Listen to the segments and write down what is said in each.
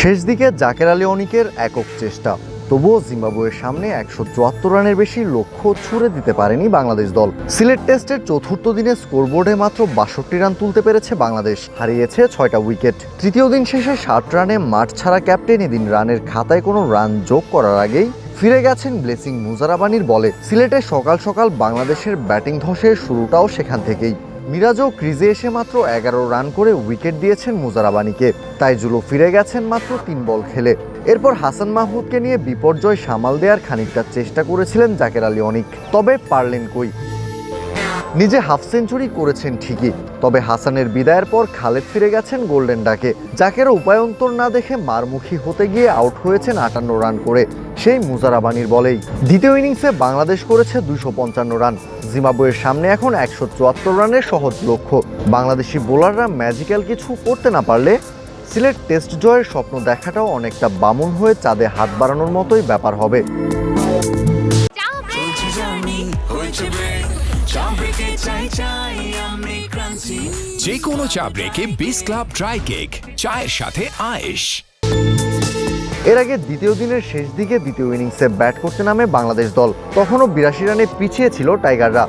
শেষ দিকে জাকের আলী অনিকের একক চেষ্টা। তবুও জিম্বাবুয়ের সামনে একশো চুয়াত্তর রানের বেশি লক্ষ্য ছুড়ে দিতে পারেনি বাংলাদেশ দল। সিলেট টেস্টের চতুর্থ দিনে স্কোরবোর্ডে মাত্র বাষট্টি রান তুলতে পেরেছে বাংলাদেশ। হারিয়েছে ছয়টা উইকেট। তৃতীয় দিন শেষে ষাট রানে মাঠ ছাড়া ক্যাপ্টেন এদিন রানের খাতায় কোনো রান যোগ করার আগেই ফিরে গেছেন ব্লেসিং মুজারাবানির বলে। সিলেটে সকাল সকাল বাংলাদেশের ব্যাটিং ধসের শুরুটাও সেখান থেকেই। মিরাজও ক্রিজে এসে মাত্র এগারো রান করে উইকেট দিয়েছেন মুজারাবানিকে তাই জুলো ফিরে গেছেন মাত্র তিন বল খেলে। এরপর হাসান মাহমুদকে নিয়ে বিপর্যয় সামাল দেওয়ার খানিকটা চেষ্টা করেছিলেন জাকের আলী অনিক। তবে পারলেন কই? নিজে হাফ সেঞ্চুরি করেছেন ঠিকই, তবে হাসানের বিদায়ের পর খালেদ ফিরে গেছেন গোল্ডেন ডাকে, জাকেরও উপায়ন্তর না দেখে মারমুখী হতে গিয়ে আউট হয়েছেন আটান্ন রান করে, সেই মুজারাবানির বলেই। দ্বিতীয় ইনিংসে বাংলাদেশ করেছে দুশো পঞ্চান্ন রান, জিম্বাবুয়ের সামনে এখন একশো চুয়াত্তর রানের সহজ লক্ষ্য। বাংলাদেশি বোলাররা ম্যাজিক্যাল কিছু করতে না পারলে সিলেট টেস্ট জয়ের স্বপ্ন দেখাটাও অনেকটা বামুন হয়ে চাঁদে হাত বাড়ানোর মতোই ব্যাপার হবে। চাই চাই আমি ক্রাঞ্চি যে কোনো চা ব্রেকে বিস ক্লাব ড্রাই কেক চায়ের সাথে আয়েশ। এর আগে দ্বিতীয় দিনের শেষ দিকে দ্বিতীয় ইনিংসে ব্যাট করতে নামে বাংলাদেশ দল। তখনও বিরাশি রানে পিছিয়ে ছিল টাইগাররা।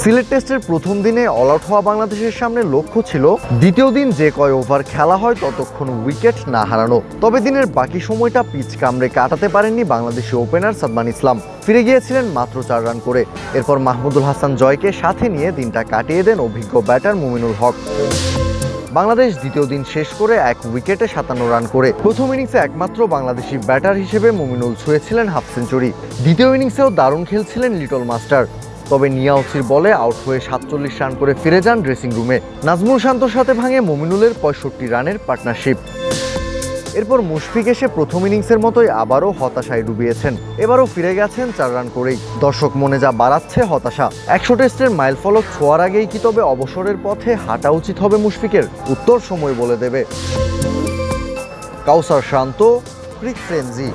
সিলেট টেস্টের প্রথম দিনে অল আউট হওয়া বাংলাদেশের সামনে লক্ষ্য ছিল, দ্বিতীয় দিন যে কয় ওভার খেলা হয় ততক্ষণ উইকেট না হারানো। তবে দিনের বাকি সময়টা পিচ কামড়ে কাটাতে পারেননি বাংলাদেশি ওপেনার সাদমান ইসলাম। ফিরে গিয়েছিলেন মাত্র চার রান করে। এরপর মাহমুদুল হাসান জয়কে সাথে নিয়ে দিনটা কাটিয়ে দেন অভিজ্ঞ ব্যাটার মুমিনুল হক। বাংলাদেশ দ্বিতীয় দিন শেষ করে এক উইকেটে সাতান্ন রান করে। প্রথম ইনিংসে একমাত্র বাংলাদেশি ব্যাটার হিসেবে মুমিনুল ছুঁয়েছিলেন হাফ সেঞ্চুরি। দ্বিতীয় ইনিংসেও দারুণ খেলছিলেন লিটল মাস্টার। তবে নিয়াউসির বলে আউট হয়ে সাতচল্লিশ রান করে ফিরে যান ড্রেসিং রুমে। নাজমুল শান্তর সাথে ভাঙে মমিনুলের পঁয়ষট্টি রানের পার্টনারশিপ। এরপর মুশফিক এসে প্রথম ইনিংসের মতোই আবারও হতাশায় ডুবিয়েছেন। এবারও ফিরে গেছেন চার রান করেই। দর্শক মনে যা বাড়াচ্ছে হতাশা। একশো টেস্টের মাইল ফলক ছোঁয়ার আগেই কি তবে অবসরের পথে হাঁটা উচিত হবে মুশফিকের? উত্তর সময় বলে দেবে। কাউসার শান্ত, ক্রিক ফ্রেন্সি।